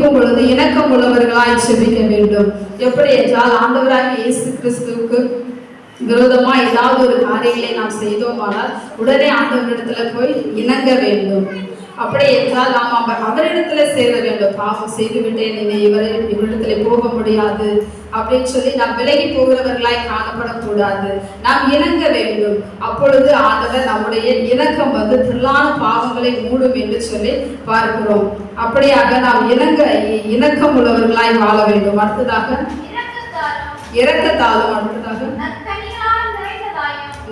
இருக்கும் பொழுது இணக்கம் உள்ளவர்களாய் செபிக்க வேண்டும். எப்படி என்றால் ஆண்டவராக இயேசு கிறிஸ்துவுக்கு விரோதமா ஏதாவது ஒரு காரியங்களை நாம் செய்தோமானால் உடனே ஆண்டவரிடத்துல போய் இணங்க வேண்டும். அப்படி என்றால் நாம் அவர் அவரிடத்துல சேர வேண்டும். பாவம் செய்து விட்டேன் இனி இவர் இவரிடத்துல போக முடியாது அப்படின்னு சொல்லி நாம் விலகி போகிறவர்களாய் காணப்படக்கூடாது. நாம் இணங்க வேண்டும். அப்பொழுது ஆண்டவர் நம்முடைய இணக்கம் வந்து திரளான பாவங்களை மூடும் என்று சொல்லி பார்க்கிறோம். அப்படியாக நாம் இணங்க இணக்கம் உள்ளவர்களாய் வாழ வேண்டும். அடுத்ததாக இரக்கத்தாலும் அடுத்ததாக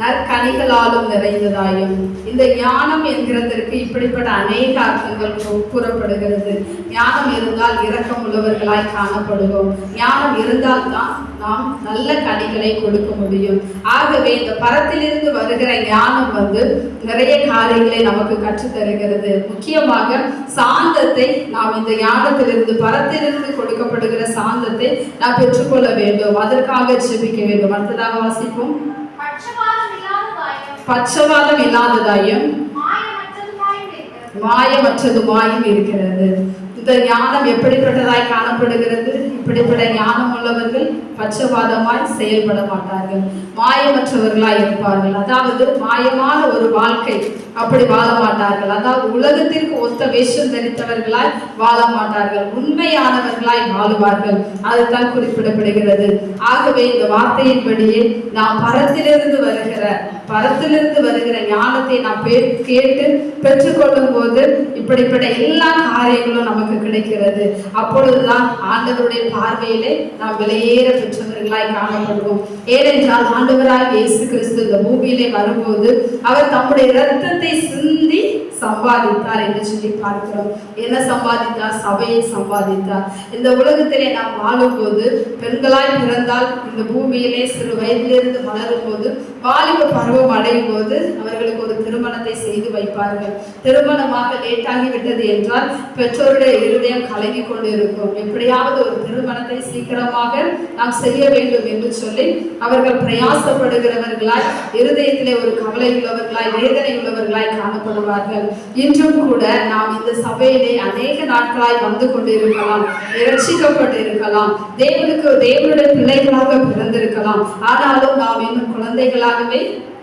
நற்கனிகளாலும் நிறைந்ததாயும் இந்த ஞானம் என்கிறதற்கு இப்படிப்பட்ட அநேக அர்த்தங்கள் கூறப்படுகிறது. ஞானம் இருந்தால் இரக்கம் உள்ளவர்களாய் காணப்படுவோம். ஞானம் இருந்தால்தான் நாம் நல்ல கனிகளை கொடுக்க முடியும். ஆகவே இந்த பரத்திலிருந்து வருகிற ஞானம் வந்து நிறைய காரியங்களை நமக்கு கற்றுத்தருகிறது. முக்கியமாக சாந்தத்தை நாம் இந்த ஞானத்திலிருந்து பரத்திலிருந்து கொடுக்கப்படுகிற சாந்தத்தை நாம் பெற்றுக்கொள்ள வேண்டும். அதற்காக ஜெபிக்க வேண்டும். அடுத்ததாக வாசிப்போம். பட்சபாதம் இல்லாததாயும் மாயமற்றதுமாயும் இருக்கிறது. இந்த ஞானம் எப்படிப்பட்டதாய் காணப்படுகிறது? இப்படிப்பட்ட ஞானம் உள்ளவர்கள் பட்சபாதமாய் செயல்பட மாட்டார்கள். மாயமற்றவர்களாய் இருப்பார்கள். அதாவது மாயமான ஒரு வாழ்க்கை அப்படி வாழ மாட்டார்கள். அதாவது உலகத்திற்கு ஒத்த வேஷம் தரித்தவர்களாய் வாழ மாட்டார்கள். உண்மையானவர்களாய் வாழுவார்கள். அதுதான் குறிப்பிடப்படுகிறது. ஆகவே இந்த வார்த்தையின்படியே நாம் பரத்திலிருந்து வருகிற பரத்திலிருந்து வருகிற ஞானத்தை நாம் கேட்டு பெற்றுக்கொள்ளும் போது இப்படிப்பட்ட எல்லா காரியங்களும் நமக்கு கிடைக்கிறது. அப்பொழுதுதான் ஆண்டவருடைய பார்வையிலே நாம் விலையேற பெற்றவர்களாய் காணப்படுவோம். ஏனென்றால் ஆண்டவராய் இயேசு கிறிஸ்து இந்த பூமியிலே வரும்போது அவர் தம்முடைய இரத்தத்தை சிந்தி சம்பாதித்தார் என்று சொல்லி பார்க்கிறோம். என்ன சம்பாதித்தார்? சபையை சம்பாதித்தார். இந்த உலகத்திலே நாம் வாழும்போது பெண்களாய் பிறந்தால் இந்த பூமியிலே சிறு வயதிலிருந்து வளரும் போது வாலிப பருவம் அடையும் போது அவர்களுக்கு ஒரு திருமணத்தை செய்து வைப்பார்கள். திருமணமாக லேட்டாகி விட்டது என்றால் பெற்றோருடைய இருதயம் கலங்கி கொண்டு இருக்கும் எப்படியாவது ஒரு திருமணத்தை சீக்கிரமாக நாம் செய்ய வேண்டும் என்று சொல்லி அவர்கள் பிரயாசப்படுகிறவர்களாய் இருதயத்திலே ஒரு கவலை உள்ளவர்களாய் வேதனை உள்ளவர்களாய் காணப்படுவார்கள். இன்றும் கூட நாம் இந்த சபையிலே அநேக நாட்களாய் வந்து கொண்டிருக்கலாம் ரட்சிக்கப்பட்டு இருக்கலாம் தேவனுக்கு தேவனுடைய பிள்ளைகளாக பிறந்திருக்கலாம். ஆனாலும் நாம் இன்னும் குழந்தைகளாகவே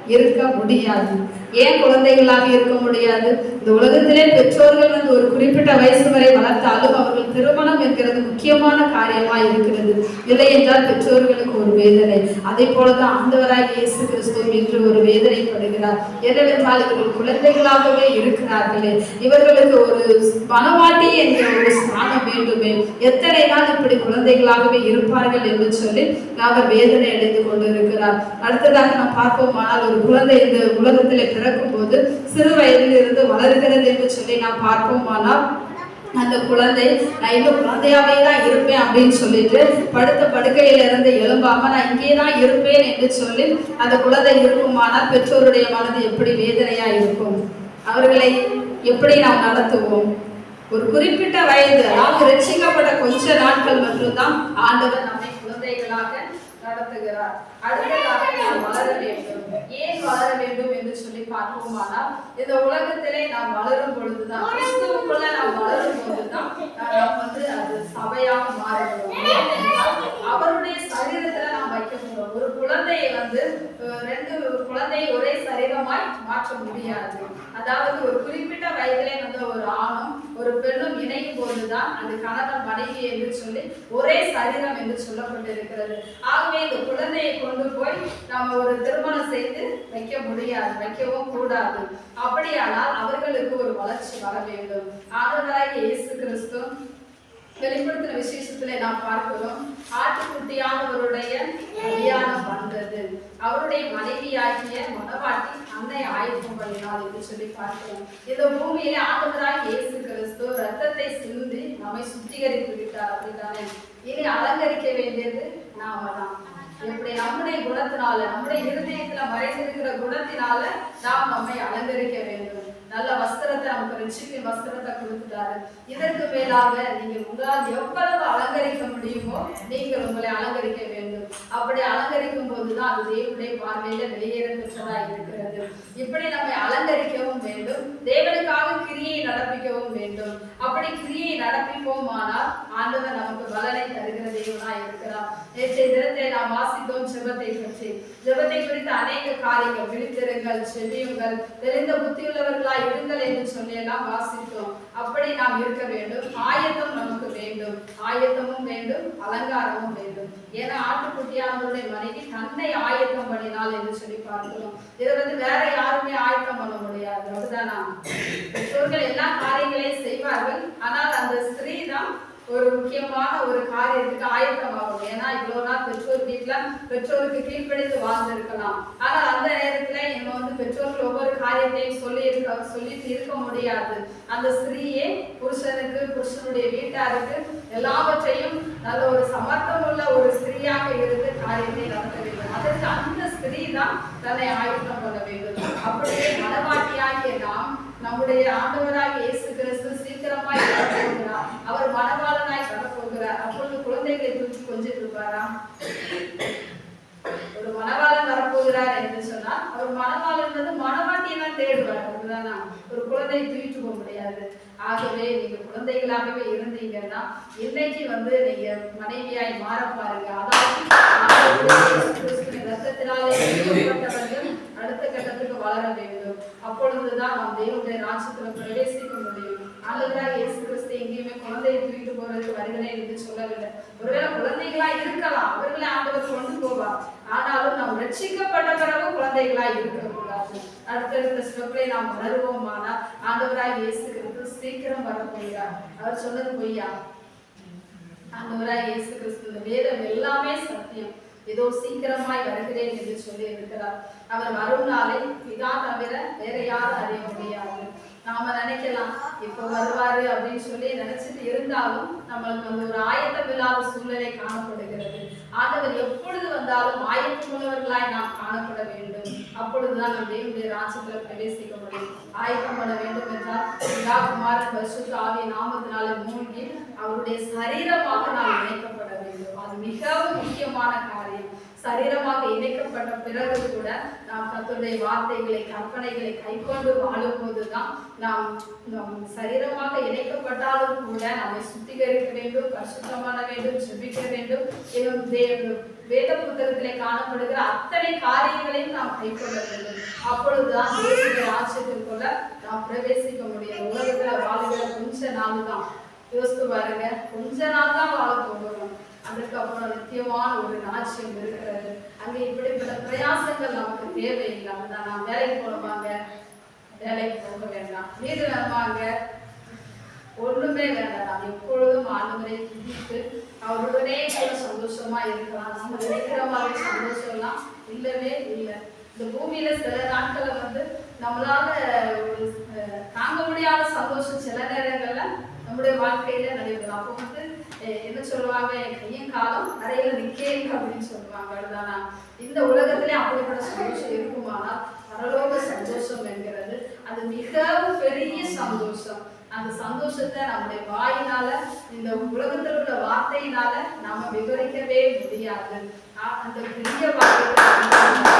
இருக்க முடியாது. ஏன் குழந்தைகளாக இருக்க முடியாது? இந்த உலகத்திலே பெற்றோர்கள் வந்து ஒரு குறிப்பிட்ட வயசு வரை வளர்த்தாலும் அவர்கள் திருமணம் என்கிறது முக்கியமான காரியமா இருக்கிறது. இல்லை என்றால் பெற்றோர்களுக்கு ஒரு வேதனை. அதே போலதான் ஆண்டவராக இயேசு கிறிஸ்துவும் இன்று ஒரு வேதனைப்படுகிறார். என்னவென்றால் இவர்கள் குழந்தைகளாகவே இருக்கிறார்களே. இவர்களுக்கு ஒரு மனவாட்டி என்கிற ஒரு ஸ்தானம் வேண்டுமே. எத்தனை நாள் இப்படி குழந்தைகளாகவே இருப்பார்கள் என்று சொல்லி அவர் வேதனை அடைந்து கொண்டிருக்கிறார். அடுத்ததாக நாம் பார்ப்போமானால் ஒரு குழந்தை இந்த உலகத்திலே பிறக்கும் போது சிறு வயதில் இருந்து வளர்கிறது என்று சொல்லி நாம் பார்ப்போமானால் அந்த குழந்தை நான் இன்னும் குழந்தையாவே தான் இருப்பேன் அப்படின்னு சொல்லிட்டு படுத்த படுக்கையில இருந்து எழும்பாம நான் இங்கே தான் இருப்பேன் என்று சொல்லி அந்த குழந்தை இருக்குமானால் பெற்றோருடைய மனது எப்படி வேதனையா இருக்கும்? அவர்களை எப்படி நாம் நடத்துவோம்? ஒரு குறிப்பிட்ட வயது அதாவது ரட்சிக்கப்பட்ட கொஞ்ச நாட்கள் மட்டும்தான் ஆண்டவர் நம்மை குழந்தைகளாக நடத்துகிறார். அடுத்ததாக நாம் வளர வேண்டும். ஏன் வளர வேண்டும் என்று சொல்லி பார்ப்போமானால் இந்த உலகத்திலே நாம் வளரும் பொழுதுதான் கிறிஸ்துவுக்குள்ள நாம் வளரும் பொழுதுதான் நாம் வந்து அது சபையாக மாறுகிறோம் அவருடைய சரீரத்துல நாம் வைக்க போறோம் ஒரு குழந்தையை வந்து ரெண்டு குழந்தையை ஒரே சரீரமாய் மாற்ற முடியாது. அதாவது ஒரு குறிப்பிட்ட வயதிலே வந்து ஒரு ஆணும் ஒரு பெண்ணும் இணையும் போதுதான் அந்த கணவன் மனைவி என்று சொல்லி ஒரே சரீரம் என்று சொல்லப்பட்டிருக்கிறது. ஆகவே இந்த குழந்தையை கொண்டு போய் நாம ஒரு திருமணம் செய்து வைக்க முடியாது. வைக்கவும் கூடாது. அப்படியானால் அவர்களுக்கு ஒரு வளர்ச்சி வர வேண்டும். ஆண்டவராகிய இயேசு கிறிஸ்து. வெளிப்படுத்தின விசேஷத்துல நாம் பார்க்கிறோம். ஆட்டுக்குட்டியானவருடைய கல்யாணம் வந்தது. அவருடைய மனைவியாகிய மனவாட்டி அன்னை ஆயுதம் பண்ணினார் என்று சொல்லி பார்க்கிறோம். இந்த பூமியிலே ஆண்டவராக இயேசு கிறிஸ்து ரத்தத்தை சிந்தி நம்மை சுத்திகரித்து விட்டார் அப்படித்தானே? இனி அலங்கரிக்க வேண்டியது நாம தான். இப்படி நம்முடைய குணத்தினால நம்முடைய இருதயத்துல மறைந்திருக்கிற குணத்தினால நாம் நம்மை அலங்கரிக்க வேண்டும். நல்ல வஸ்திரத்தை நமக்கு ரிச்சிக்கு வஸ்திரத்தை கொடுத்துட்டாரு. இதற்கு மேலாக நீங்க உங்களால் எவ்வளவு அலங்கரிக்க முடியுமோ நீங்கள் உங்களை அலங்கரிக்க வேண்டும். அப்படி அலங்கரிக்கும் போதுதான் அது தேவனுடைய பார்வையில வெளியேற பெற்றதா இருக்கிறது. இப்படி நம்மை அலங்கரிக்கவும் வேண்டும். தேவனுக்காக கிரியை நடப்பிக்கவும் வேண்டும். அப்படி கிரியை நடப்பிப்போமானால் ஆண்டவர் நமக்கு பலனை தருகிற தேவனா இருக்கிறார். நேற்றைய தினத்தை நாம் வாசித்தோம் ஜெபத்தை பற்றி. ஜெபத்தை குறித்த அநேக காரியங்கள் விழித்திருங்கள் செவியுங்கள் தெரிந்த புத்தியுள்ளவர்களாய் இருங்கள் என்று சொல்லி எல்லாம் வாசித்தோம். அப்படி நாம் இருக்க வேண்டும். ஆயத்தம் நமக்கு வேண்டும். ஆயத்தமும் வேண்டும் அலங்காரமும் வேண்டும். ஏன்னா ஆட்டுக்குட்டியானவருடைய மனைவி தன்னை ஆயத்தம் பண்ணினாள் என்று சொல்லி பார்க்கிறோம். இதை வந்து வேற யாருமே ஆயத்தம் பண்ண முடியாது. அதுதானா பெற்றோர்கள் எல்லா காரியங்களையும் செய்வார்கள். ஆனால் ஒரு முக்கியமான ஒரு காரியத்துக்கு ஆயத்தமாகும். ஏன்னா இவ்வளவு நாள் பெற்றோர் வீட்டுல பெற்றோருக்கு கீழ்ப்பிடித்து வாழ்ந்திருக்கலாம். ஆனா அந்த நேரத்துல நம்ம வந்து பெற்றோர்கள் ஒவ்வொரு காரியத்தையும் சொல்லி இருக்க சொல்லிட்டு இருக்க முடியாது. அந்த ஸ்திரீயே புருஷனுக்கு புருஷனுடைய வீட்டாருக்கு எல்லாவற்றையும் நல்ல ஒரு சமர்த்தம் உள்ள ஒரு ஸ்திரீயாக இருந்து காரியத்தை நடத்த வேண்டும். அதற்கு அந்த ஸ்திரீ தான் தன்னை ஆயத்தம் பண்ண வேண்டும். அப்படியே மனவாட்டியாகிய நாம் நம்முடைய ஆண்டவராக இயேசு கிறிஸ்து சீக்கிரமாய் வரப்போகிறார் அவர் மனவாளனாய் வரப்போகிறார் அப்பொழுது குழந்தைகளை தூக்கி கொஞ்சிட்டு இருப்பாராம் ஒரு மணவாளன் வரப்போகிறார் என்று சொன்னால் அவர் மணவாளன் வந்து மணவாட்டியை தான் தேடுவார். அப்படிதானா? ஒரு குழந்தையை தூக்கிட்டு போக முடியாது. ஆகவே நீங்க குழந்தைகளாகவே இருந்தீங்கன்னா இன்னைக்கு வந்து நீங்க மனைவியாய் மாற பாருங்க. அதாவது ரத்தத்தினாலே அடுத்த கட்டத்துக்கு வளர வேண்டும். அப்பொழுதுதான் நாம் தேவனுடைய ராட்சத்துல பிரவேசிக்க முடியும். ஆண்டவராக இயேசு கிறிஸ்து எங்கேயுமே குழந்தையை தூக்கிட்டு போறது வருகிறேன் என்று சொல்லவில்லை. ஒருவேளை குழந்தைகளா இருக்கலாம். அவர்களை ஆண்டவர் கொண்டு போவார் ஆனாலும் நாம் ரட்சிக்கப்பட்ட பிறகு குழந்தைகளா இருக்கக்கூடாது. அடுத்தடுத்த ஸ்டெப்ல நாம் வளருவோமானால் ஆண்டவராக இயேசு கிறிஸ்து சீக்கிரம் வரப்போகிறார் அவர் சொன்னது பொய்யா? ஆண்டவராக இயேசு கிறிஸ்து இந்த வேதம் எல்லாமே சத்தியம். ஏதோ சீக்கிரமாய் வருகிறேன் என்று சொல்லி இருக்கிறார். அவர் வரும் நாளை பிதா தவிர வேற யாரும் அறிய முடியாது நாம நினைக்கலாம் இப்ப வருவாரு அப்படின்னு சொல்லி நினைச்சிட்டு இருந்தாலும் நம்மளுக்கு வந்து ஒரு ஆயத்தம் இல்லாத சூழ்நிலை காணப்படுகிறது. ஆண்டவர் எப்பொழுது வந்தாலும் ஆயத்தமுள்ளவர்களாய் நாம் காணப்பட வேண்டும். அப்பொழுதுதான் நம் தேவனுடைய ராஜ்யத்துல பிரவேசிக்க முடியும். ஆயத்தம் பண்ண வேண்டும் என்றால் பிதா குமாரன் பரிசுத்த ஆவிய நாமத்தினால மூழ்கி அவருடைய சரீரமாக நாம் இணைக்கப்பட வேண்டும். அது மிகவும் முக்கியமான சரீரமாக இணைக்கப்பட்ட பிறகு கூட நாம் கத்துடைய வார்த்தைகளை கற்பனைகளை கைக்கொண்டு வாழும் போதுதான் நாம் நம் சரீரமாக இணைக்கப்பட்டாலும் கூட நம்மை சுத்திகரிக்க வேண்டும் பரிசுத்தமான வேண்டும் ஜெபிக்க வேண்டும். இன்னும் வேத புத்தகத்திலே காணப்படுகிற அத்தனை காரியங்களையும் நாம் கைக்கொள்ள வேண்டும். அப்பொழுதுதான் தேவனுடைய ராஜ்யத்திற்குள்ள நாம் பிரவேசிக்க முடியும். உலகத்துல வாழ்கிற கொஞ்ச நாள் தான் யோசித்து பாருங்க. கொஞ்ச நாள் தான் வாழ போகிறோம். அதுக்கப்புறம் நித்தியமான ஒரு ராஜ்யம் இருக்கிறது. அங்கே இப்படிப்பட்ட பிரயாசங்கள் நமக்கு தேவையில்லை தான் நான் வேலைக்கு போனவாங்க வேலைக்கு போக வேண்டாம். வீடு வருவாங்க ஒண்ணுமே வேண்டாம். நாம் எப்பொழுதும் ஆண்டவரை துதித்து அவருடனே கூட சந்தோஷமா இருக்கலாம். நம்ம நினைக்கிற மாதிரி சந்தோஷம்லாம் இல்லவே இல்லை. இந்த பூமியில சில நாட்களை வந்து நம்மளால ஒரு அஹ், தாங்க முடியாத சந்தோஷம் சில நேரங்கள்ல நம்முடைய வாழ்க்கையில நடைபெறும் அப்போ வந்து என்ன சொல்லுவாங்க? என் கையும் காலம் நிறைய நிக்கேங்க அப்படின்னு சொல்லுவாங்க. அதுதானா இந்த உலகத்திலே அப்படிப்பட்ட சந்தோஷம் இருக்குமானால் பரலோக சந்தோஷம் என்கிறது அது மிகவும் பெரிய சந்தோஷம். அந்த சந்தோஷத்தை நம்முடைய வாயினால இந்த உலகத்தில் உள்ள வார்த்தையினால நாம விவரிக்கவே முடியாது. அந்த பெரிய வார்த்தை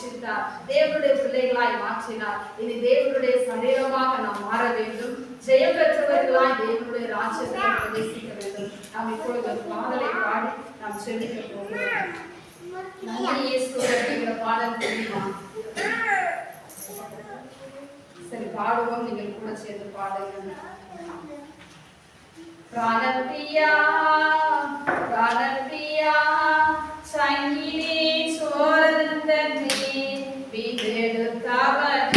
ரட்சித்தார் தேவனுடைய பிள்ளைகளாய் மாற்றினார் இனி தேவனுடைய சரீரமாக நாம் மாற வேண்டும் ஜெயம் பெற்றவர்களாய் தேவனுடைய ராஜ்யத்தை பிரவேசிக்க வேண்டும் நாம் இப்பொழுது ஒரு பாடலை பாடி நாம் செல்லிக்க போகிறோம் நன்றி இயேசு அப்படிங்கிற பாடல் தெரியுமா சரி பாடுவோம் நீங்கள் கூட சேர்ந்து பாடுங்க பிராணப்பிரியா பிராணப்பிரியா சங்கிலே சோரந்தனே Amen.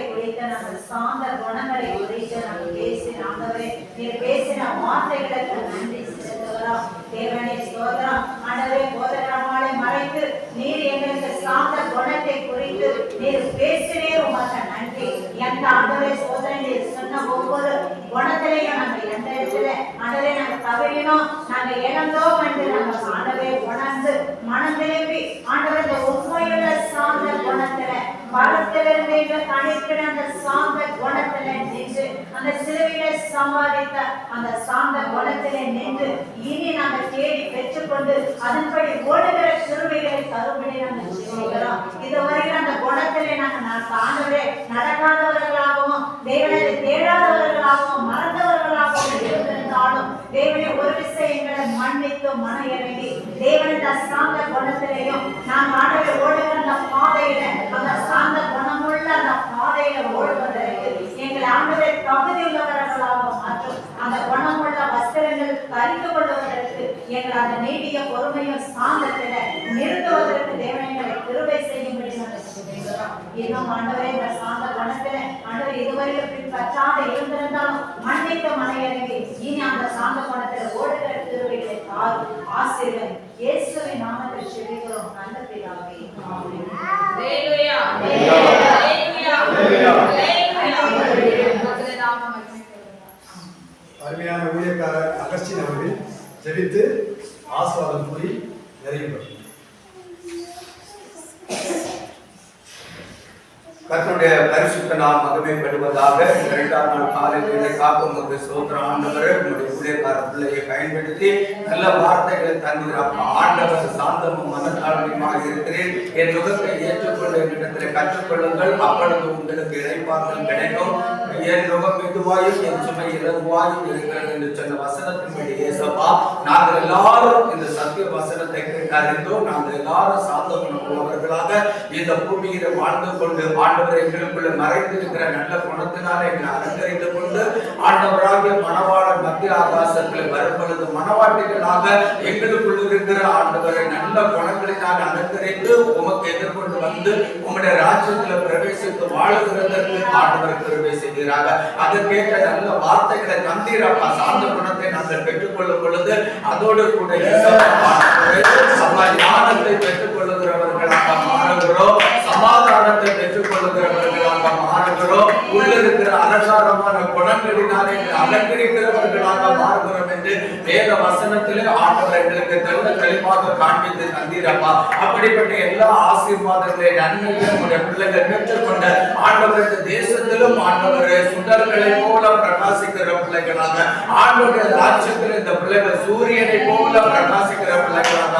நாங்கள் குணத்தை நாங்கள் சார்ந்த குணங்களை குறித்து நாங்கள் பேசின ஆண்டவரே நீர் பேசின வார்த்தைகளுக்கு நன்றி செலுத்துகிறோம். தேவனே சோதரம் ஆண்டவரே போதகரமாலை மறைத்து நீர் எங்களுக்கு சார்ந்த குணத்தை குறித்து நீர் பேசினே உமக்கு நன்றி. எந்த ஆண்டவரே சோதனை நீர் சொன்ன ஒவ்வொரு குணத்திலையும் நாங்கள் எந்த இடத்துல ஆண்டவரே நாங்கள் தவறினோம் நாங்கள் இழந்தோம் என்று நாங்கள் ஆண்டவரே உணர்ந்து மனம் திரும்பி ஆண்டவரே இந்த உண்மையுள்ள சார்ந்த குணத்துல பலத்திலிருந்து நின்று தனிக்கிற அந்த சார்ந்த குணத்துல நின்று அந்த சிலுவையில சம்பாதித்த அந்த சார்ந்த குணத்திலே நின்று இனி நாங்கள் தேடி பெற்றுக்கொண்டு அதன்படி ஓடுகிற சிறுவைகளை தரும்படி நாங்கள் செய்கிறோம் இதுவரையில் அந்த குணத்திலே நாங்கள் நான் ஆண்டவரே நடக்காதவர்களாகவும் தேவனை தேடாதவர்களாகவும் மறந்தவர்களாகவும் இருந்திருந்தாலும் தேவனை ஒரு விஷயங்களை மன்னித்து மன இறங்கி தேவனின் சார்ந்த குணத்திலேயும் நான் ஆண்டவரை ஓடுகிற அந்த பாதையில அந்த பாதையில ஓடுவதற்கு எங்களை ஆண்டவரை தகுதி உள்ளவர்களாக மாற்றும் அந்த குணமுள்ள வஸ்திரங்கள் தரித்து கொள்வதற்கு எங்களை அந்த நீடிய பொறுமையும் சாந்தத்தில நிறுத்துவதற்கு தேவனை கிருபை செய்யும்படி இன்னும் இந்த சாந்த குணத்தில ஆண்டவர் இதுவரையில் பின்பற்றாத இருந்திருந்தாலும் மன்னித்த மனையரங்கி இனி அந்த சாந்த குணத்தில ஓடுகிற கிருபைகளை தாரும். ஆசீர்வதி. இயேசுவின் நாமத்தில் காலையிலே காக்கும் ஒரு சோத்திர ஆண்டவர் உங்களுடைய பிள்ளையை பயன்படுத்தி நல்ல வார்த்தைகளை தந்தீர் அப்பா ஆண்டவர் சாந்தமும் மனத்தாழ்மையுமாக இருக்கிறேன். என் முகத்தை ஏற்றுக்கொள்ள என்னிடத்தில் கற்றுக்கொள்ளுங்கள். அப்பொழுது உங்களுக்கு இடைப்பாக்கம் கிடைக்கும். என் முகம் மெதுவாயும் என் சுமை இலகுவாயும் இருக்கிறது என்று சொன்ன வசனத்தின்படி ஏசப்பா நாங்கள் எல்லாரும் இந்த சத்திய வசனத்தை கேட்டறிந்தோம் நாங்கள் எல்லாரும் சாந்த உள்ளவர்களாக இந்த பூமியில வாழ்ந்து கொண்டு ஆண்டவர் எங்களுக்குள்ள மறைந்திருக்கிற நல்ல குணத்தினால எங்களை அலங்கரித்து கொண்டு ஆண்டவராகிய மணவாளன் மத்திய ஆகாச வரும் பொழுது மனவாட்டிகளாக எங்களுக்குள் இருக்கிற ஆண்டவரை நல்ல குணங்களுக்காக அலங்கரித்து உமக்கு எதிர்கொண்டு வந்து உங்களுடைய ராஜ்யத்தில் பிரவேசித்து வாழுகிறதற்கு ஆண்டவர் கிருபை செய்கிறாக அதற்கேற்ற நல்ல வார்த்தைகளை தந்தீரப்பா சார்ந்த குணத்தை நாங்கள் பெற்றுக்கொள்ளும் பொழுது அதோடு கூட சமாதானத்தை ஆண்டவரே, ஞானத்தை மாறுகிறோம். சமாதானத்தை பெற்றுக்கொள்ளுகிறவர்கள் கொள்ளுகிறவர்களாக மாறுகிறோம். உள்ள இருக்கிற அலசாரமான குணங்களினாலே அலங்கரிக்கிறவர்களாக மாறுகிறோம் என்று வேத வசனத்திலே ஆண்டவர் எங்களுக்கு தெல்ல தெளிவாக காண்பித்து தந்தீரப்பா. அப்படிப்பட்ட எல்லா ஆசீர்வாதங்களை நன்மைகளை உடைய பிள்ளைகள் பெற்றுக்கொண்ட ஆண்டவர் இந்த தேசத்திலும் ஆண்டவர் சுடர்களை போல பிரகாசிக்கிற பிள்ளைகளாக ஆண்டவருடைய ராஜ்யத்தில் இந்த பிள்ளைகள் சூரியனை போல பிரகாசிக்கிற பிள்ளைகளாக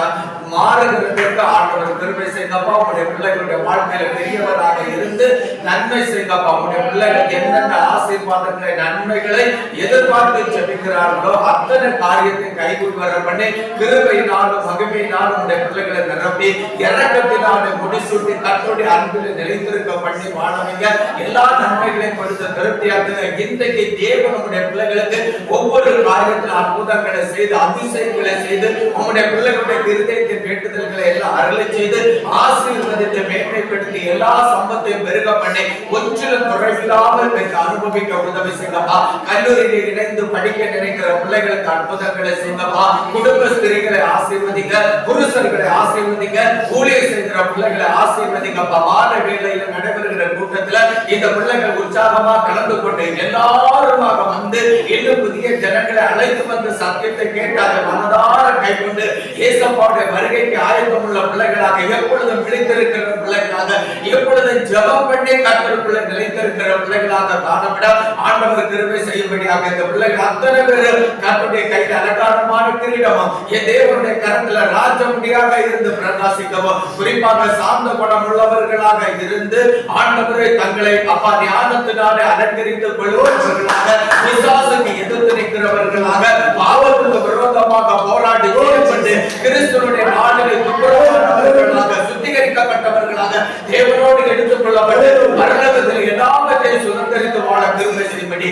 மாறுகிறதற்கு ஆண்டவர் திருமை செய்தப்பா உடைய பிள்ளைகளுடைய வாழ்க்கையில பெரியவராக இருந்து நன்மை செய்தப்பா உடைய பிள்ளைகள் என்னென்ன ஆசீர்வாதங்களை நன்மைகளை எதிர்பார்த்து செபிக்கிறார்களோ அத்தனை காரியத்தை கைகூடி பண்ணி கிருபையினாலும் மகிமையினாலும் உடைய பிள்ளைகளை நிரப்பி இறக்கத்தினாலே முடிசூட்டி கத்தோடைய அன்பில் நிலைத்திருக்க பண்ணி வாழவங்க எல்லா நன்மைகளையும் கொடுத்து திருப்தியாக்குங்க. இன்றைக்கு தேவன் உங்களுடைய பிள்ளைகளுக்கு ஒவ்வொரு காரியத்தில் அற்புதங்களை செய்து அதிசயங்களை செய்து உங்களுடைய பிள்ளைகளுடைய இருதயத்தின் வேண்டுதல்களை எல்லாம் அருளை செய்து ஆசீர்வதித்து மேன்மைப்படுத்தி எல்லா சம்பத்தையும் பெருக பண்ணி ஒன்றிலும் குறைவில்லாமல் பெற்று அனுபவிக்க உதவி செய்யப்பா கல்லூரியில் இணைந்து படிக்க நினைக்கிற பிள்ளைகளுக்கு அற்புதங்களை செய்யப்பா குடும்ப ஸ்திரீகளை ஆசீர்வதிங்க புருஷர்களை ஆசீர்வதிங்க ஊழியர் செய்கிற பிள்ளைகளை ஆசீர்வதிங்கப்பா. மாத வேலையில் நடைபெறுகிற கூட்டத்துல இந்த பிள்ளைகள் உற்சாகமா கலந்து கொண்டு எல்லாருமாக வந்து இன்னும் புதிய ஜனங்களை அழைத்து வந்து சத்தியத்தை கேட்டாத மனதார கைக்கொண்டு ஏசப்பாவுடைய வருகைக்கு ஆயத்தம் உள்ள பிள்ளைகளாக எப்பொழுதும் விழித்திருக்கிற பிள்ளைகளாக எப்பொழுதும் ஜெபம் பண்ணி கத்தருக்குள்ள நிலைத்திருக்கிற பிள்ளைகளாக காணப்பட ஆண்டவர் திருமை செய்யும்படியாக இந்த பிள்ளைகள் அத்தனை பேர் கத்துடைய கையில் அலங்காரமான கிரீடமும் என் தேவனுடைய கரத்துல ராஜமுடியாக இருந்து பிரகாசிக்கவும் குறிப்பாக சார்ந்த குணம் உள்ளவர்களாக இருந்து ஆண்டவரை தங்களை அப்பா ஞானத்தினாலே அலங்கரித்துக் கொள்வோர்களாக விசுவாசுக்கு எதிர்த்து நிற்கிறவர்களாக பாவத்துக்கு விரோதமாக போராடி செயல்பட்டு கிறிஸ்துவனுடைய நாடுகளை துப்புரவானவர்களாக சுத்திகரிக்கப்பட்டவர்களாக தேவனோடு எடுத்துக் கொள்ளப்பட்டு மரணத்தில் எல்லாவற்றை எல்லாவற்றையும் சுதந்திரித்து வாழ கிருபை செய்யும்படி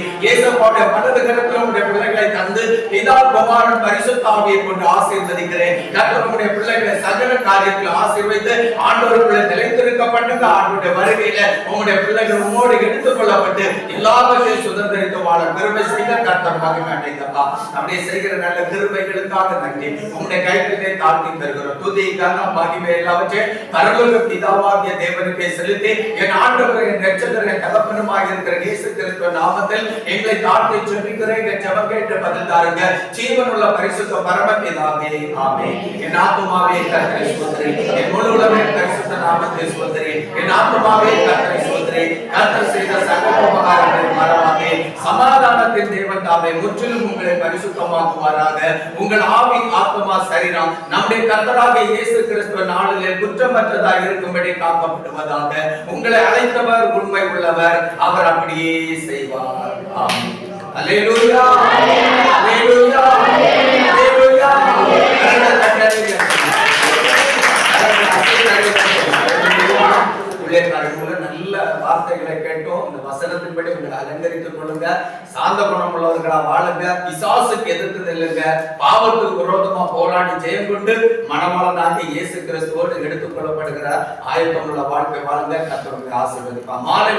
வலது கரத்தில் உடைய பிள்ளைகளை தந்து பிதா குமாரன் பரிசுத்தாவியை கொண்டு ஆசீர்வதிக்கிறேன். கர்த்தர் உடைய பிள்ளைகளை சகல காரியத்தில் ஆசீர்வதித்து ஆண்டவருக்குள்ள நிலைத்திருக்க பண்ணுங்க ஆண்டுடைய வருகையில உங்களுடைய பிள்ளைகள் உம்மோடு எடுத்துக் கொள்ளப்பட்டு எல்லாவற்றையும் சுதந்திரித்து வாழ கிருபை செய்த கர்த்தர் மகிமை அடைந்தப்பா. அப்படியே செய்கிற நல்ல கிருபைகளுக்காக நன்றி. உங்களுடைய கைகளிலே தாழ்த்தி தருகிறோம். துதி கனம் மகிமை எல்லாவற்றையும் பரலோக பிதாவாகிய தேவனுக்கே செலுத்தி என் ஆண்டவர் என் ரட்சகர் என் தகப்பனுமாக இருக்கிற இயேசு கிறிஸ்துவ நாமத்தில் எங்களை தாழ்த்தி ஜெபிக்கிறேன். என் ஜெபம் கேட்டு பதில் தாருங்க. ஜீவனுள்ள பரிசுத்த பரமபிதாவே ஆமே என் ஆத்மாவே கர்த்தரை சோதரி என் முழு உலகமே பரிசுத்த நாமத்தை சோதரி என் ஆத்மாவே கர்த்தரை சோதரி கர்த்தர் செய்த சகல உபகாரங்களை சமாதானத்தின் தேவன் தாமே முற்றிலும் உங்களை பரிசுத்தமாக்குவாராக. உங்கள் ஆவி ஆத்மா சரீரம் நம்முடைய கர்த்தராக இயேசு கிறிஸ்துவ நாளிலே குற்றமற்றதாக இருக்கும்படி காக்கப்படுவதாக. உங்களை அழைத்தவர் உண்மை உள்ளவர். அவர் அப்படியே செய்வார் ஊழியக்காரர்கள் மூலம் நல்ல வார்த்தைகளை கேட்டோம் இந்த வசனத்தின்படி உங்களை அலங்கரித்துக் கொள்ளுங்க. சாந்த குணம் உள்ளவர்களா வாழுங்க. பிசாசுக்கு எதிர்த்து நெல்லுங்க. பாவத்துக்கு விரோதமா போராடி ஜெயம் கொண்டு மனமலனாக இயேசு கிறிஸ்துவோடு எடுத்துக் கொள்ளப்படுகிற ஆயத்தமுள்ள வாழ்க்கை வாழுங்க. கத்தவங்களை ஆசீர்வதிப்பா மாலை